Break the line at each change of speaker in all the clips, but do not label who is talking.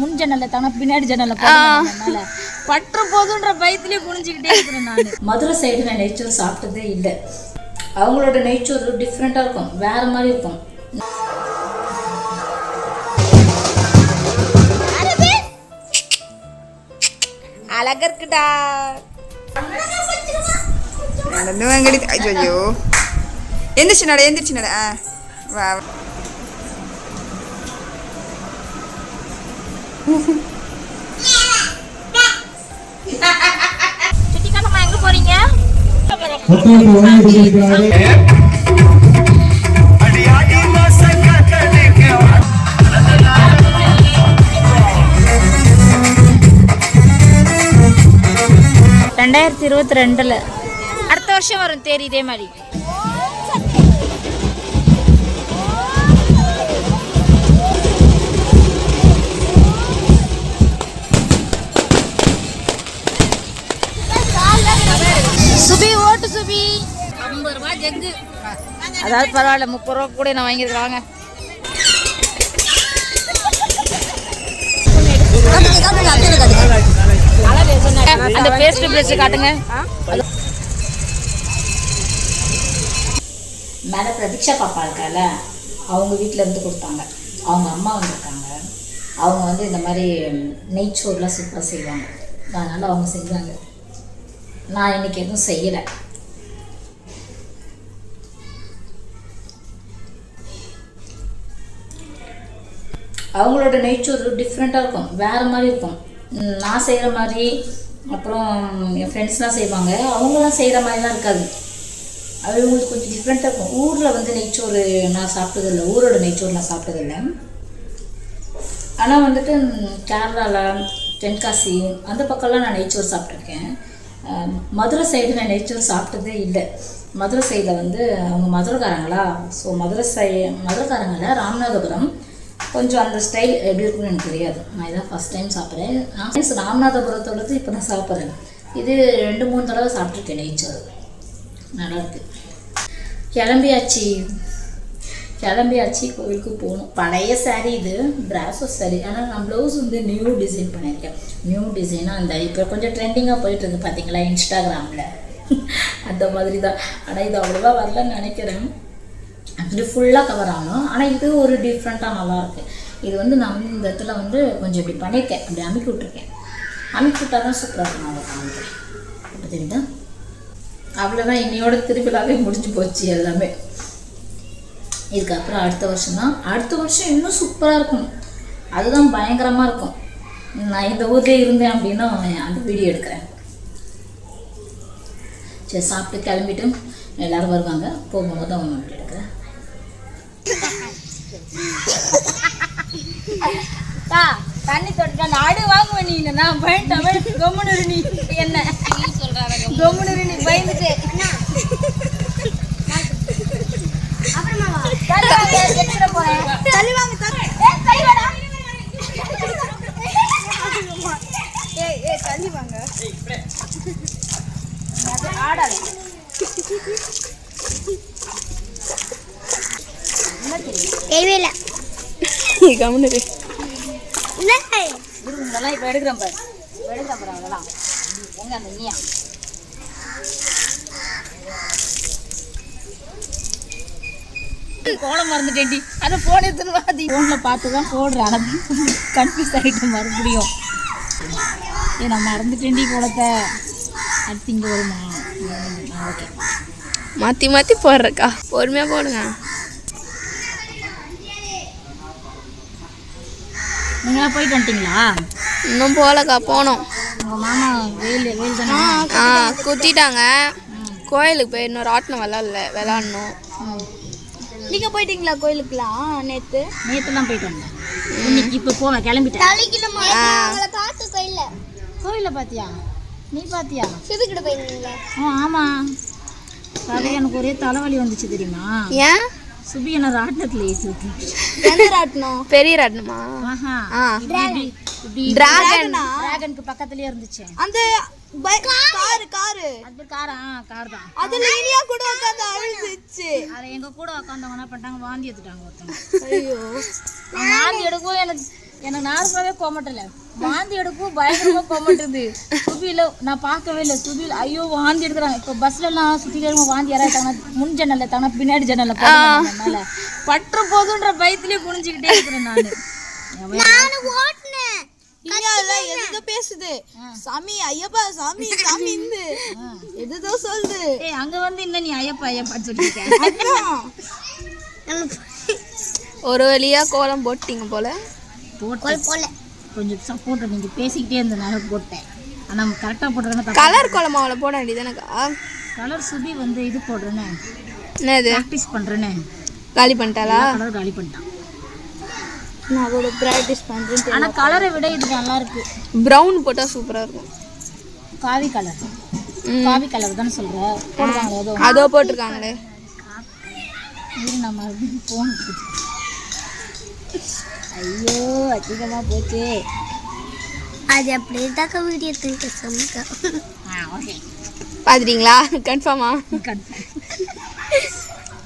முன் ஜன்னல்ல தானே பின்னாடி ஜன்னல்ல பற்று போதுன்ற பயத்திலே குனிஞ்சுக்கிட்டே இருக்கிறேன் நான். மதுரை சைடு நான் நெய்ச்சோறு சாப்பிட்டதே இல்லை. அவங்களோட நெய்ச்சோறு டிஃப்ரெண்ட்டாக இருக்கும். வேற மாதிரி இருக்கும்.
அழகா! இருக்குடா நடந்து வாங்கடி. ஐயோ எந்திரிச்சு நட எந்திரிச்சு நட. ஆ வா.
சுட்டிக்காரம்மா எங்க போறீங்க ரெண்டாயிரத்தி இருபத்தி ரெண்டுல. அடுத்த வருஷம் வரும் தேர் இதே மாதிரி. சுபி ஓட்டு சுபி. ஐம்பது ரூபாய் ஜெக்கு. அதாவது பரவாயில்ல முப்பது ரூபா கூட நான் வாங்கியிருக்கேன் வாங்க. அந்த பேஸ்ட் பிரஷ் காட்டுங்க. மேலே பிரதீக்ஷா பாப்பா இருக்கால அவங்க வீட்டில் இருந்து கொடுத்தாங்க. அவங்க அம்மா வந்திருக்காங்க. அவங்க வந்து இந்த மாதிரி நெய்ச்சோறுலாம் சூப்பராக செய்வாங்க. அதனால் அவங்க செஞ்சாங்க நான் இன்னைக்கு எதுவும் செய்யலை. அவங்களோட நேச்சர் டிஃப்ரெண்ட்டாக இருக்கும். வேறு மாதிரி இருக்கும். நான் செய்கிற மாதிரி அப்புறம் என் ஃப்ரெண்ட்ஸ்லாம் செய்வாங்க. அவங்களாம் செய்கிற மாதிரிலாம் இருக்காது. அது உங்களுக்கு கொஞ்சம் டிஃப்ரெண்ட்டாக இருக்கும். ஊரில் வந்து நெய்ச்சோறு நான் சாப்பிட்டதில்ல. ஊரோட நெய்ச்சோறு நான் சாப்பிட்டதில்லை. ஆனால் வந்துட்டு கேரளாவில் தென்காசி அந்த பக்கம்லாம் நான் நெய்ச்சோறு சாப்பிட்ருக்கேன் மதுரை சைடு நான் நெய்ச்சோறு சாப்பிட்டதே இல்லை. மதுரை சைடில் வந்து அவங்க மதுரைக்காரங்களா? ஸோ மதுரை சை மதுரைக்காரங்கள ராமநாதபுரம். கொஞ்சம் அந்த ஸ்டைல் எப்படி இருக்குன்னு எனக்கு தெரியாது. நான் இதான் ஃபஸ்ட் டைம் சாப்பிட்றேன். நான் ராமநாதபுரத்தோடது இப்போ நான் சாப்பிட்றேன். இது ரெண்டு மூணு தடவை சாப்பிட்ருக்கேன் நெய்ச்சோறு நல்லாயிருக்கு கிளம்பியாச்சு. கிளம்பியாச்சு கோவிலுக்கு போகணும். பழைய saree இது பிராசோ saree. ஆனால் நான் ப்ளவுஸ் வந்து நியூ டிசைன் பண்ணியிருக்கேன். நியூ டிசைனாக அந்த இப்போ கொஞ்சம் ட்ரெண்டிங்காக போயிட்டுருக்கு பார்த்தீங்களா இன்ஸ்டாகிராமில் அந்த மாதிரி தான் ஆனால் இது அவ்வளோவா வரலன்னு நினைக்கிறேன். ஆக்சுவலி ஃபுல்லாக கவர் ஆகணும். ஆனால் இது ஒரு டிஃப்ரெண்ட்டாக நல்லாயிருக்கு இது வந்து நான் வந்து இந்த இடத்துல வந்து கொஞ்சம் இப்படி பண்ணியிருக்கேன். அப்படி அமுக்கி விட்ருக்கேன் அமுக்கி விட்டால் தான் சூப்பராக இருக்கும். நான் காமிக்கிறேன். இப்போ தெரியுதா? அவ்வளோதான் இன்னையோட திருவிழாவே முடிஞ்சு போச்சு எல்லாமே. இதுக்கப்புறம் அடுத்த வருஷம் தான் அடுத்த வருஷம் இன்னும் சூப்பராக இருக்கும். அதுதான் பயங்கரமாக இருக்கும். நான் இந்த ஊர்லேயே இருந்தேன் அப்படின்னா அந்த வீடியோ எடுக்கிறேன். சரி சாப்பிட்டு கிளம்பிட்டு எல்லாரும் வருவாங்க. போகும்போது அவங்க வீடியோ எடுக்கிறேன். தண்ணி தொட்டா நாடு வாங்குவேன் நீ நான் பயன்ட்டேன் கொம்முனு நீ. என்ன? கொம்முனு நீ பயந்துட்டு தள்ளி வாங்க, எடுத்துட்டு போறேன். ஏய், கை வாடா. அது ஆடாது.
தேவையில்ல
கம்முனு இரு.
இல்லை
இரு, இதெல்லாம் இப்ப எடுக்கிறேன் பாரு எடுக்கிறேன் பாரு அதெல்லாம் எங்க அந்த நீயா கோலம் மறந்துட்டேன்டி அதை ஃபோன் எடுத்துன்னு வாதி ஃபோனில் பார்த்து தான் போடுறேன் ஆனால் கன்ஃபியூஸ் ஆகிட்டேன் மறுபடியும் ஏ நான் மறந்துட்டேன்டி கோலத்தை அடுத்து இங்கே வருமா ஓகே
மாத்தி மாத்தி போடுறக்கா பொறுமையா போடுங்க
நீங்களாம் போயிட்டு வந்துட்டீங்களா?
இன்னும் போகலக்கா போனோம்
உங்கள் மாமா வெயில் வெயில் தானே?
ஆ குத்திட்டாங்க. கோயிலுக்கு போய் இன்னொரு ஆட்டினம் விளாட்ல விளாட்ணும்.
நீங்கள் போயிட்டீங்களா கோயிலுக்குலாம் நேற்று
நேற்று தான் போயிட்டு வந்தேன். இன்னைக்கு இப்போ போவேன் கிளம்பிட்டேன்.
பார்த்து கோயிலில்.
கோயிலில் பார்த்தியா நீ பார்த்தியா
சிதுக்கிட்ட போயிருந்தீங்களா.
ஆ ஆமாம் அது எனக்கு ஒரே தலைவலி வந்துச்சு தெரியுமா?
ஏன்?
சுபி என்ன ராட்டினத்தில் ஏற்றிருக்கு
எந்த ராட்டினம்?
பெரிய
இப்படி
டிராகன்
டிராகனுக்கு பக்கத்துலயே இருந்துச்சு.
அந்த காரு. காரு
அது காரா? கார் தான்
அதுல இனியா கூட உட்காந்து அழுதுச்சு.
அதில் எங்கள் கூட உட்காந்தவங்க என்ன பண்ணிட்டாங்க வாந்தி எடுத்துட்டாங்க ஒருத்தவங்க
ஐயோ.
வாந்தி எடுக்கவும் எனக்கு எனக்கு நார்மலாவே கோமட்டல வாந்தி எடுக்கும் பயங்கரமா கோமட்டுது சுபியில நான் பார்க்கவே இல்லை. சுபியில் ஐயோ வாந்தி எடுக்கிறாங்க. இப்போ பஸ்ல எல்லாம் சுத்தில இருக்கும் வாந்தி யாராவது முன் ஜன்னல்ல தானே? பின்னாடி ஜன்னல்ல போனால பற்ற போதுன்ற பயத்திலே குனிஞ்சுக்கிட்டே இருக்கிறேன் நானு.
எதுக்கு பேசுது? சாமி ஐயப்பா சாமி சாமி இந்த. எதுதோ சொல்லுது.
ஏய் அங்க வந்து இன்னும் நீ ஐயப்பா ஐயப்பான்னு சொல்லியிருக்க
ஒரு வழியா கோலம் போட்டீங்க போல.
போட்டு கொஞ்சம் சப்போர்ட் நீங்க பேசிக்கிட்டே இருந்தனால போட்டேன். ஆனா கரெக்டா போடுறதுன்னா
கலர் கோலம் அவளை போட வேண்டியதானக்கா
கலர் சுபி வந்து இது போடுறேன்னு
என்னது?
ப்ராக்டிஸ் பண்றேன்னு
காலி பண்ணிட்டாளா?
கலர் காலி பண்ணிட்டான்.
நான் அதோட ப்ராக்டிஸ் பண்ணுறேன்
ஆனா கலரை விட இது நல்லா இருக்கு.
ப்ரௌன் போட்டால் சூப்பராக இருக்கும்.
காவி கலர் காவி கலர் தானே சொல்ற? போடுவாங்களே ஏதோ
அதோ போட்டிருக்காங்களே.
இரு நான் மறுபடியும் ஃபோன் ஐயோ அதிகமா போச்சு.
அது அப்படியே தாக்க வீடியோ
ஆ ஓகே.
பார்த்துட்டீங்களா? கன்ஃபார்மா?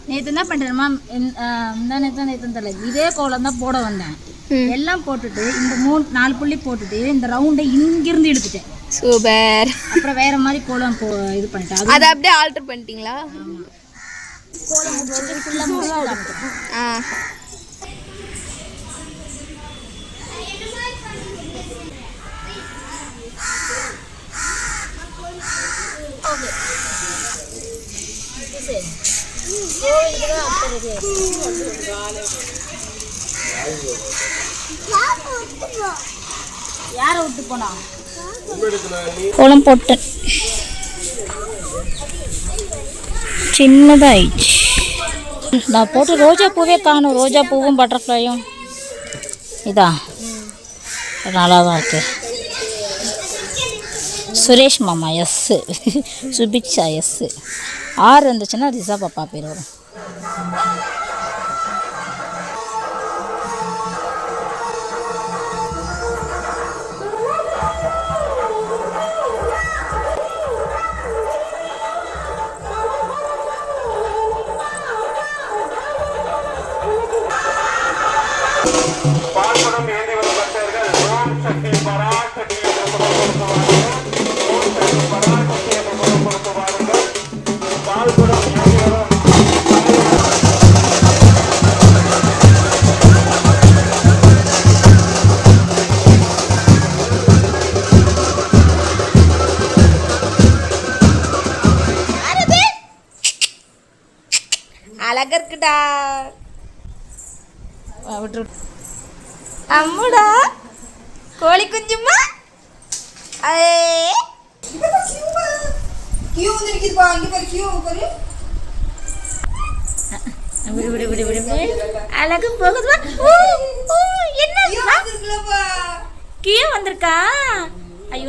நேற்று என்ன பண்ணுறேம்மா இந்த நேற்று நேற்று தெரியல. இதே கோலம் தான் போட வந்தேன். எல்லாம் போட்டுட்டு இந்த மூணு நாலு புள்ளி போட்டுட்டு இந்த ரவுண்டை இங்கிருந்து எடுத்துட்டேன்
சூப்பர்.
அப்புறம் வேற மாதிரி கோலம் போ இது பண்ணிட்டேன். அது
அப்படியே ஆல்டர் பண்ணிட்டீங்களா?
கோலம்
ஆ.
யாரை விட்டு போனா போட்டேன் சின்னதாயிடுச்சு. நான் போட்டு ரோஜா பூவே காணும். ரோஜா பூவும் பட்டர்ஃப்ளையும். இதா. நல்லா தான் இருக்கு. சுரேஷ் மாமா எஸ்ஸு சுபிக்ஷா எஸ்ஸு ஆறு இருந்துச்சுன்னா ரிசா பாப்பா பேர் வரும்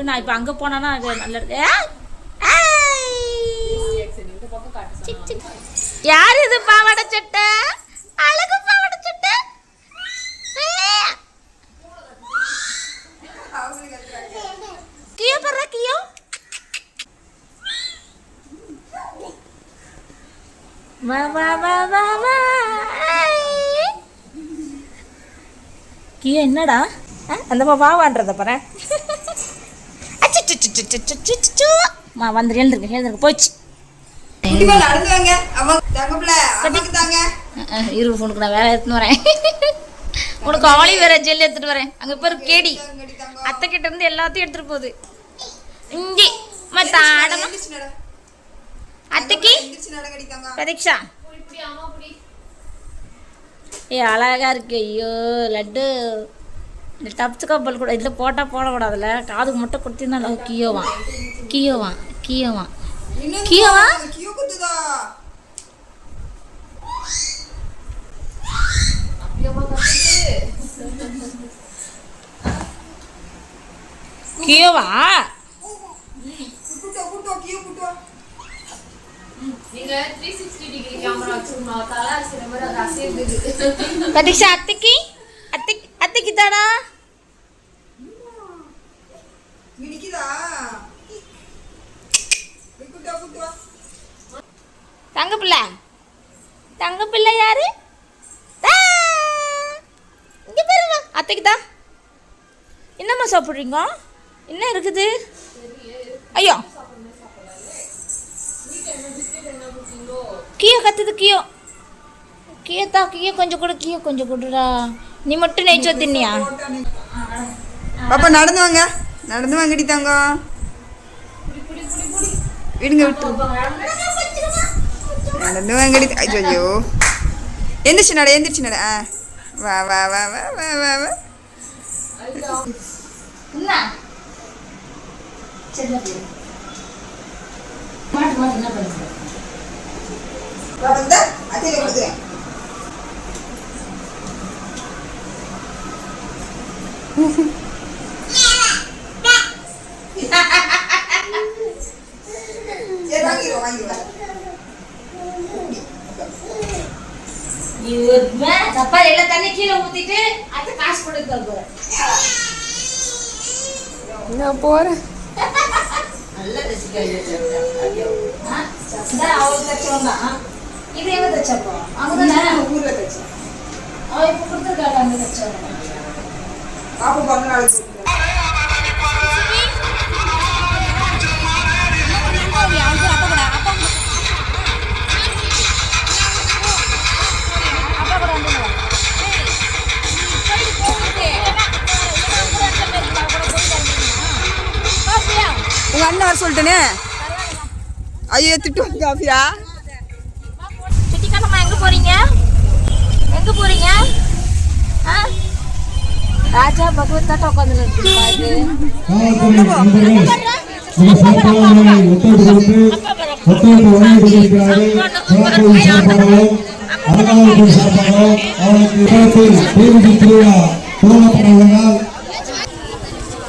ஐயோ நான் இப்போ அங்கே போனேன்னா அது நல்லா யார் இது பாவாடை சட்டை? அழகு பாவாடை சட்டை? கியோ பர்ற கியோ. வா வா வா வா வா. கியோ என்னடா? அந்த மா வாவான்றத பாரு மா வந்து எழுந்துருக்கு எழுந்துருக்கு போச்சு
இருபது ஃபோனுக்கு
இரு உனக்கு நான் வேலை எடுத்துன்னு வரேன் உனக்கு ஆலி வேற ஜெல் எடுத்துட்டு வரேன் அங்க பேர் கேடி அத்தை கிட்ட இருந்து எல்லாத்தையும் எடுத்துட்டு போகுது இங்கே மத்த ஆடமா அத்தைக்கு பிரதீக்ஷா ஏ அழகா இருக்கு ஐயோ லட்டு இந்த டப்ஸ் கப்பல் கூட இதில் போட்டால் போடக்கூடாதுல்ல? காதுக்கு மட்டும் கொடுத்தீங்கன்னா கீயோவான் கீயோவான் கீயோவான் கீயோவா.
கியூ குத்துதா?
கீயோவா? பிரதீக்ஷா அத்தைக்கு? அத்தை அத்தைக்கு தாடா
நீ நிக்குதா குட்டோ குட்டோ
தங்க பிள்ளை. தங்க பிள்ளை யாரு! இங்க பாருங்க அத்தைக்கு தான் என்னம்மா சாப்பிட்றீங்க? என்ன இருக்குது? ஐயோ. கீயோ கத்துது கீயோ. கீயத்தா கீயோ கொஞ்சம் கொடு கீயோ கொஞ்சம் கொடுடா. நீ மட்டும் நெய்ச்சோ தின்னியா?
பாப்பா நடந்து வாங்க. நடந்து வாங்கடி தங்கம் விடுங்க விட்டு. நடந்து வாங்கடி. ஐயோ எந்திரிச்சு நட எந்திரிச்சு நட. ஆ. வா வா வா வா வா வா வா.
மாட்டு மாட்டு என்ன பண்ணுறேன் இவன் தப்பா எல்லாம் தண்ணி கீழே ஊத்திட்டு அது காசு கொடுக்க போறேன்
நான் போறேன்.
நல்ல தச்சுக்கா அவள் தச்சவன் தான். இது எங்க தச்சப்போ அங்கதானே
ஊர்ல தச்சேன்
அவ இப்ப கொடுத்துருக்காங்க அங்க
பாப்பா நாளைக்கு உங்க அண்ணன் வர சொல்லிட்டேனே? ஐயோ திட்டு வந்து காஃபியா?
சுட்டிக்காரம்மா எங்க போறீங்க? எங்க போறீங்க? ஆ? ராஜா பகவத் தாட்டா உட்காந்து
இடத்தில் தேர்வு திருவிழா துவங்கப்பட்டுள்ளதால்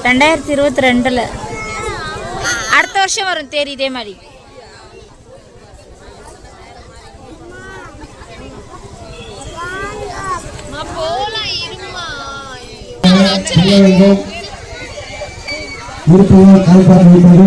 ரெண்டாயிரத்தி இருபத்தி ரெண்டில் அடுத்த வருஷம் வரும் தேதி இதே மாதிரி.
செய்ய இருப்பவர் வைப்பது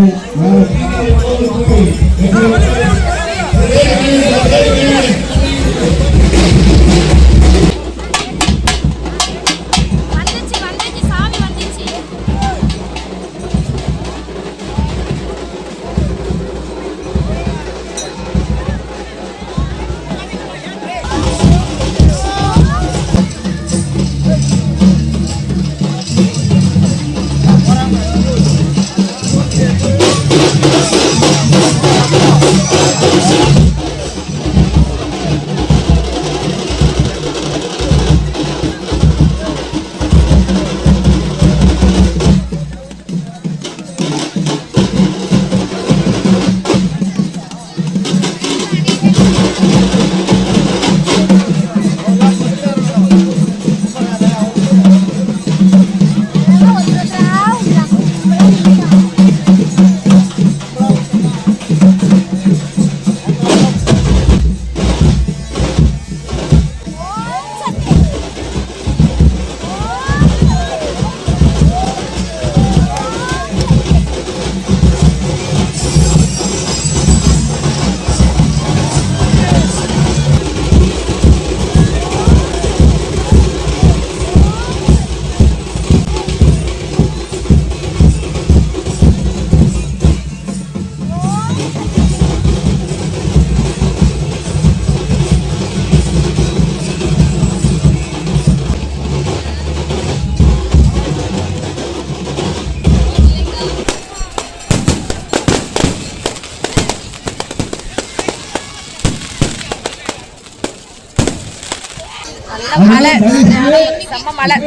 மழை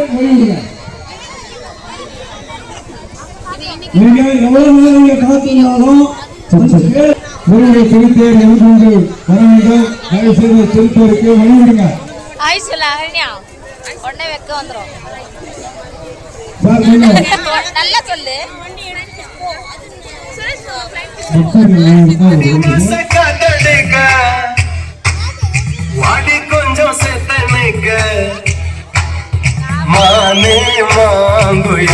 உங்களுடைய திருத்தேர் எதிர்கொண்டு வர வேண்டும் தயவு செய்து திருத்தேருக்கு வழிவிடுங்க.
ஆய் சொல்ல அகன்யா உடனே வெக்க வந்துடும்
சார் நீங்க
நல்லா சொல்லு.
காத்தடிக்க வாடி கொஞ்சம் செத்தனைக்க மானே
माने मांगले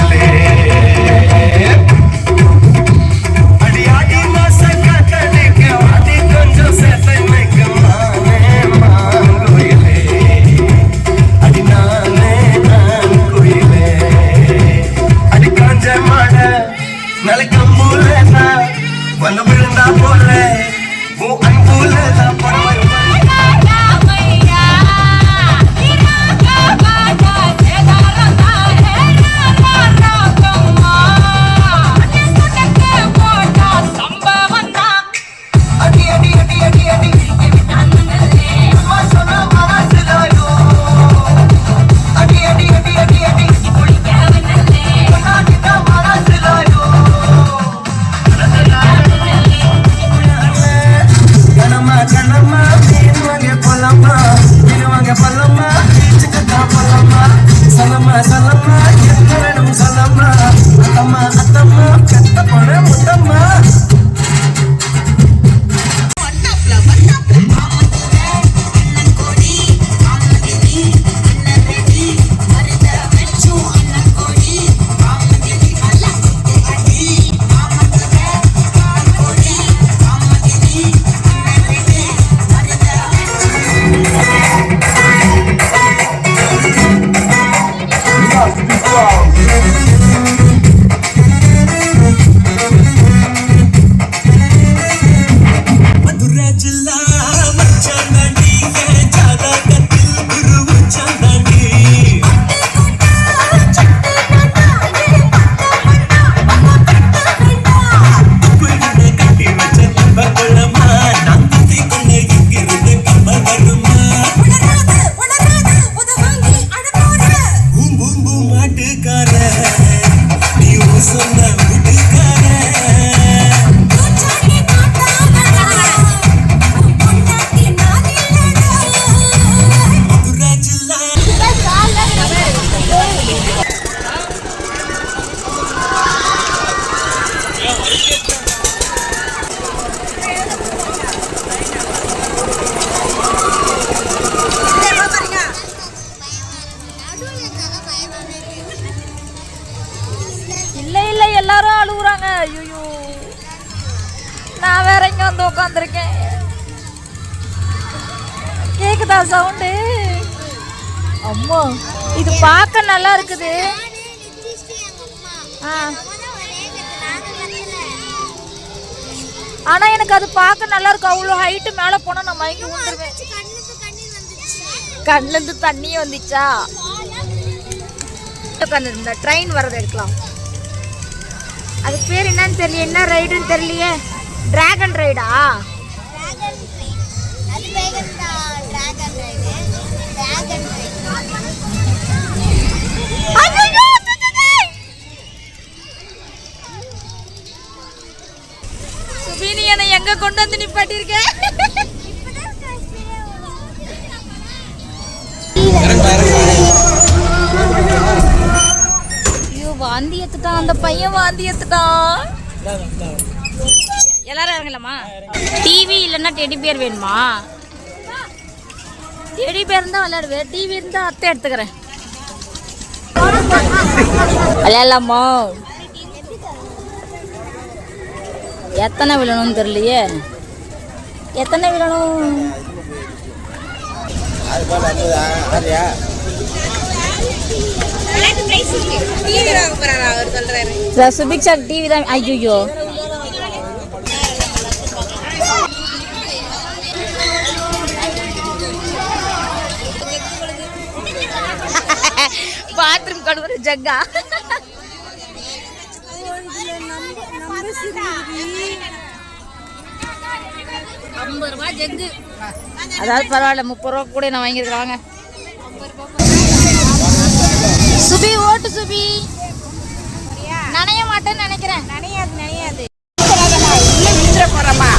கண்ணுல இருந்து தண்ணியே வந்துச்சா? உட்காந்து இந்த ட்ரெயின் வரதை எடுக்கலாம். அதுக்கு பேர் என்னன்னு தெரியல என்ன ரைடுன்னு தெரியலையே. டிராகன் ரைடா சுபினி என்னை எங்க கொண்டு வந்து நிப்பாட்டியிருக்க? ஐயோ வாந்தி எடுத்துட்டான் அந்த பையன் வாந்தி எடுத்துட்டான் எல்லாரும் இறங்கலாமா? டிவி இல்லைன்னா டெடி பேர் வேணுமா? டெடி பேர் இருந்தால் விளையாடுவேன் டிவி இருந்தால் அத்தை எடுத்துக்கிறேன். விளையாடலாமா? எத்தனை விழணும்னு தெரியலையே. எத்தனை விழணும்? சுபிக்ஷா டிவி தான் ஐயோ பாத்ரூம் கழுவுற ஜக்கா. ஐம்பது ரூபா ஜக்கு. அதாவது பரவாயில்ல முப்பது ரூபா கூட நான் வாங்கியிருக்கிறேன். வாங்க. சுபி ஓட்டு சுபி. நனைய மாட்டேன்னு நினைக்கிறேன். நனையாது நனையாது. வேணாவா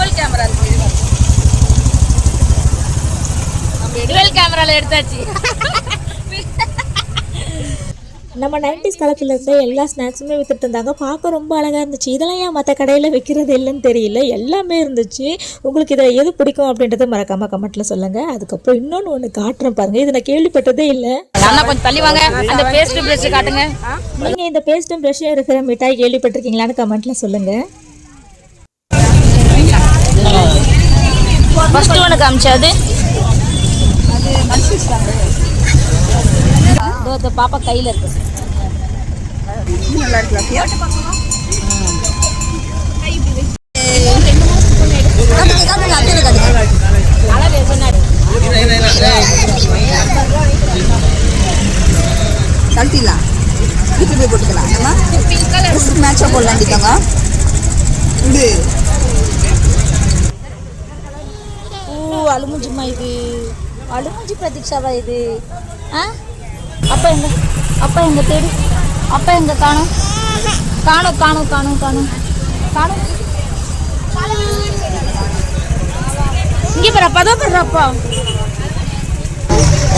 டியூவல் கேமரா டியூவல் கேமரால எடுத்தாச்சு.
நம்ம நைன்டிஸ் காலத்தில் இருக்க எல்லா ஸ்நாக்ஸுமே வித்துட்டு இருந்தாங்க. பார்க்க ரொம்ப அழகாக இருந்துச்சு. இதெல்லாம் ஏன் மற்ற கடையில் வைக்கிறது இல்லைன்னு தெரியல. எல்லாமே இருந்துச்சு. உங்களுக்கு இதில் எது பிடிக்கும் அப்படின்றத மறக்காமல் கமெண்ட்டில் சொல்லுங்கள் அதுக்கப்புறம் இன்னொன்று ஒன்று காட்டுறேன் பாருங்கள் இதை நான் கேள்விப்பட்டதே இல்லை.
அண்ணா கொஞ்சம் தள்ளி வாங்க. அந்த பேஸ்ட் பிரஷ் காட்டுங்க.
நீங்கள் இந்த பேஸ்ட்டும் ப்ரஷ்ஷும் இருக்கிற மிட்டாய் கேள்விப்பட்டிருக்கீங்களான்னு கமெண்ட்டில் சொல்லுங்கள்
ஃபர்ஸ்ட் ஒன்று காமிச்சாது. பாப்பா கையில் இருக்கு.
நல்லா இருக்குல்ல கழட்டிடலாம் வீட்டில் போய் போட்டுக்கலாம் நம்ம ட்ரெஸ்ஸுக்கு மேட்சாக போடலாண்டிக்காங்க இது
ஓ அழுமுஞ்சுமா இது அழுமுஞ்சி பிரதீக்ஷாவா இது? ஆ? அப்பா எங்க? அப்பா எங்க தேடு? அப்பா எங்க? காணும். காணும் காணும் காணும் காணும். காணும். இங்கே பாரு அப்பா தான் பாரு அப்பா.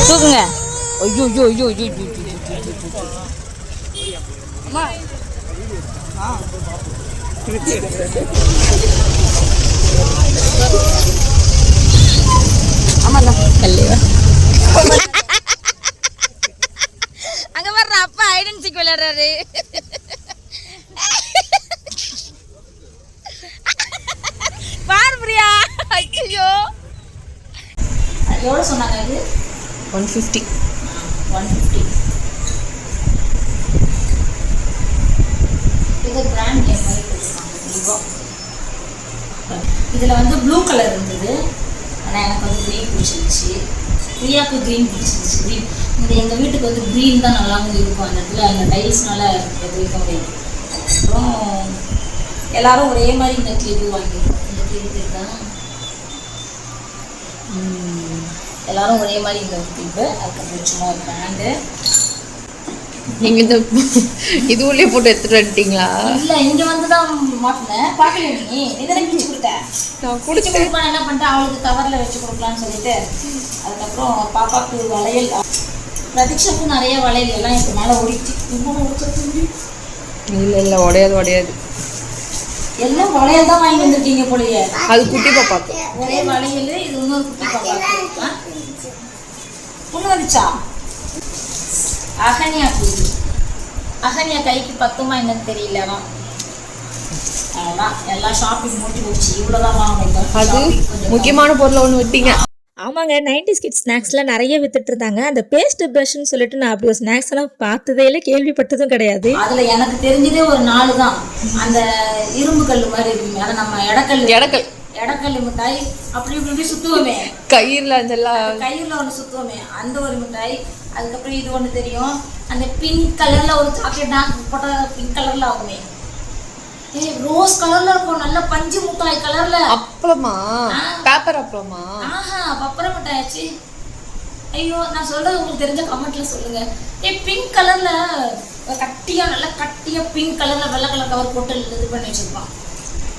தூக்குங்க. ஐயோ ஐயோ ஐயோ ஐயோ ஐயோ, ஐயோ அங்க வர்ற அப்பா ஐடென்டிக் விளையாடுறாரு. பாரு பிரியா. ஐயோ. எவ்வளோ சொன்னாங்க இது?
ஒன் ஃபிஃப்டி
ஒன் ஃபிஃப்டி இது பிராண்ட் நேம் மாதிரி கொடுத்துருக்காங்க விவோ இதில் வந்து ப்ளூ கலர் இருந்தது ஆனால் எனக்கு வந்து க்ரீன் பிடிச்சிருந்துச்சு பிரியாவுக்கு க்ரீன் பிடிச்சிருந்துச்சு க்ரீன் இந்த எங்கள் வீட்டுக்கு தான் நல்லா இருக்கும் அந்த இடத்துல. அந்த டைல்ஸ்னால வைக்க முடியாது அப்புறம் எல்லாரும் ஒரே மாதிரி இந்த கிளிப்பு வாங்கியிருக்கோம் இந்த கிளிப்பு ம், எல்லாரும் ஒரே மாதிரி இந்த கிளிப்பு அதுக்கப்புறம் சும்மா ஒரு பேண்டு
நீங்க இந்த இது உள்ளே போட்டு எடுத்துட்டு வந்துட்டீங்களா?
இல்ல இங்க வந்து தான் மாட்டினேன் பார்க்கல நீ? இதெல்லாம் கிழிச்சு கொடுத்த.
நான்
குடிச்சு என்ன பண்ணிட்டேன் அவளுக்கு கவர்ல வச்சு கொடுக்கலாம்னு சொல்லிட்டு அதுக்கப்புறம் பாப்பாக்கு வளையல். பிரதீட்சாக்கும் நிறைய வளையல் எல்லாம் இதுக்கு மேல ஓடிச்சு இன்னும் ஓடிச்சு
இல்ல இல்ல உடையாது உடையாது.
எல்லாம் வளையல் தான் வாங்கி வந்திருக்கீங்க போலயே.
அது குட்டி பாப்பாக்கு
ஒரே வளையல் இது இன்னொரு குட்டி பாப்பாக்கு ஒன்று வந்துச்சா? அகன்யா குடி அகன்யா கைக்கு பத்துமா என்னன்னு தெரியல அவ்வளோதான் எல்லாம் ஷாப்பிங் முடிஞ்சு போச்சு. இவ்வளோதான் வாங்கணும்
அது முக்கியமான பொருளை ஒன்று விட்டீங்க.
ஆமாங்க நைன்டிஸ் கிட் ஸ்நாக்ஸ்லாம் நிறைய வித்துட்டு இருந்தாங்க அந்த பேஸ்ட் ப்ரஷ்னு சொல்லிட்டு நான் அப்படி ஒரு ஸ்நாக்ஸ் எல்லாம் பார்த்ததே இல்லை கேள்விப்பட்டதும் கிடையாது.
அதுல எனக்கு தெரிஞ்சதே ஒரு நாலு தான். அந்த இரும்பு கல் மாதிரி இருக்குமே அதை நம்ம எடக்கல்
எடக்கல்.
எடக்கல் மிட்டாய் அப்படி இப்படி சுத்துவோமே.
கயிறுல அதெல்லாம்
கையில் ஒன்று சுத்துவோமே அந்த ஒரு மிட்டாய். அதுக்கப்புறம் இது ஒன்று தெரியும். அந்த பிங்க் கலர்ல ஒரு சாக்லேட் நான் போட்ட பிங்க் கலர்ல ஆகுமே. ரோஸ் கலர்ல இருக்கும். நல்ல பஞ்சு மிட்டாய் கலர்ல
அப்பளமா? பேப்பர் அப்பளமா?
ஆஹா பப்பர மிட்டாயாச்சு. ஐயோ நான் சொல்றது உங்களுக்கு தெரிஞ்ச கமெண்ட்ல சொல்லுங்க. ஏய் பிங்க் கலர்ல கட்டியா நல்ல கட்டியா பிங்க் கலர்ல வெள்ளை கலர் கவர் போட்டு இது பண்ணி வச்சிருப்பான்.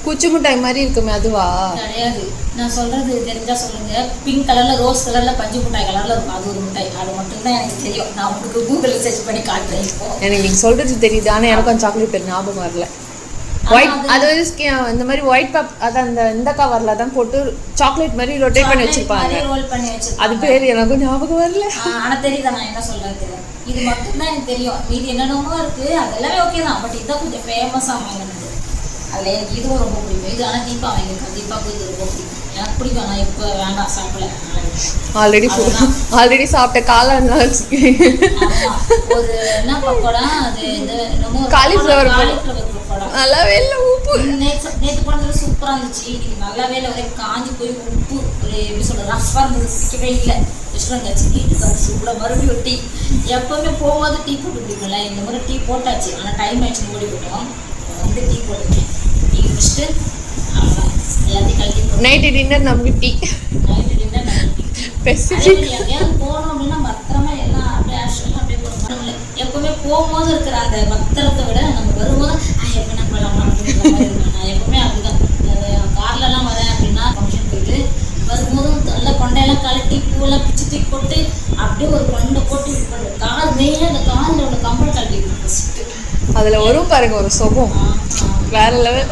குச்சி மிட்டாய் மாதிரி இருக்குமே அதுவா?
கிடையாது. நான் சொல்றது தெரிஞ்சா சொல்லுங்க. பிங்க் கலர்ல ரோஸ் கலர்ல பஞ்சு மிட்டாய் கலர்ல இருக்கும். அது ஒரு மிட்டாய். அது மட்டும்தான் எனக்கு தெரியும். நான் உங்களுக்கு கூகுளில் சர்ச் பண்ணி காட்டுறேன் இப்போ.
எனக்கு நீங்க சொல்றது தெரியுது. ஆனா எனக்கும் சாக்லேட் பேர் ஞாபகம் வரல. ஒயிட் அது வந்து இந்த மாதிரி ஒயிட் பேப் அது அந்த இந்த கவர்ல தான் போட்டு சாக்லேட் மாதிரி ரொட்டேட் பண்ணி வச்சிருப்பாங்க.
ரோல் பண்ணி
அது பேர் எனக்கும் ஞாபகம் வரல.
ஆனா தெரியுதா நான் என்ன சொல்றது இது மட்டும்தான் எனக்கு தெரியும். மீதி என்னென்னமோ இருக்கு. அதெல்லாமே ஓகே தான். பட் இதுதான் கொஞ்சம் ஃபேமஸாக வாங்கினது அதில் எனக்கு இதுவும் ரொம்ப பிடிக்கும். இது ஆனால் தீபா வாங்கியிருக்கேன் தீபாவுக்கு இது ரொம்ப பிடிக்கும். எனக்கு பிடிக்கும். ஆனால் இப்போ வேண்டாம். சாப்பிடல.
ஆல்ரெடி ஆல்ரெடி சாப்பிட்ட காளான்.
ஒரு என்ன பக்கோடா அது என்னமோ
cauliflower பக்கோடா நல்லாவே இல்லை உப்பு.
நேற்று நேற்று போனதுல சூப்பராக இருந்துச்சு. இன்னைக்கு நல்லாவே இல்லை. ஒரே காஞ்சி போய் உப்பு ஒரு எப்படி சொல்றது ரஃபாக இருந்தது சிக்கவே இல்லை. வீட்டுக்கு வந்து சூட மறுபடியும் டீ எப்பவுமே போகும்போது டீ போட்டு குடிக்கல இந்த முறை டீ போட்டாச்சு. ஆனால் டைம் ஆயிடுச்சுன்னு ஓடி போட்டோம் வந்து டீ போட்டுருக்கேன் டீ குடிச்சிட்டு எல்லாத்தையும் போட்டு
நைட்டு டின்னர் நமக்கு டீ
நைட்டு டின்னர் எங்கேயாவது போனோம் அப்படின்னா பத்திரமா எல்லாம் அப்படியே ஆக்சுவலாக அப்படியே போகணும் எப்பவுமே போகும்போது இருக்கிற அந்த பத்திரத்தை விட நம்ம வரும்போது ஆ எப்போ நம்ம போகலாமா நான் எப்பவுமே அப்படிதான் கார்லலாம் வரேன் அப்படின்னா ஃபங்க்ஷன் போயிட்டு வரும்போதும் நல்ல கொண்டையெல்லாம் கழட்டி பூவெல்லாம் பிச்சு தூக்கி போட்டு அப்படியே ஒரு கொண்டை போட்டு இது பண்ணுவேன் கால் மெயினாக அந்த காலில் உள்ள கம்பல் கழட்டி
அதில் வரும் பாருங்க ஒரு சுகம் வேற லெவல்.